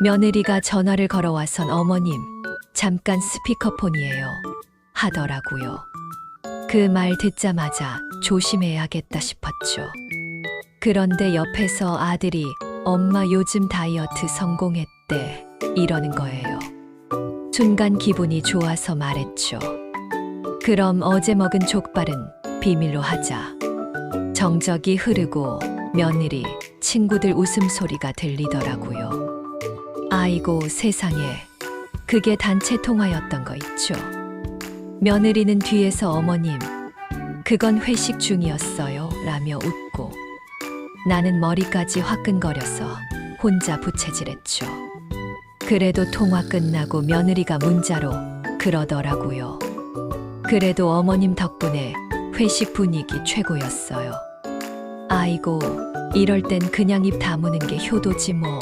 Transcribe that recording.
며느리가 전화를 걸어와선 어머님, 잠깐 스피커폰이에요. 하더라고요. 그 말 듣자마자 조심해야겠다 싶었죠. 그런데 옆에서 아들이 엄마 요즘 다이어트 성공했대. 이러는 거예요. 순간 기분이 좋아서 말했죠. 그럼 어제 먹은 족발은 비밀로 하자. 정적이 흐르고 며느리, 친구들 웃음소리가 들리더라고요. 아이고 세상에. 그게 단체 통화였던 거 있죠. 며느리는 뒤에서 어머님, 그건 회식 중이었어요. 라며 웃고. 나는 머리까지 화끈거려서 혼자 부채질했죠. 그래도 통화 끝나고 며느리가 문자로 그러더라고요. 그래도 어머님 덕분에 회식 분위기 최고였어요. 아이고, 이럴 땐 그냥 입 다무는 게 효도지 뭐.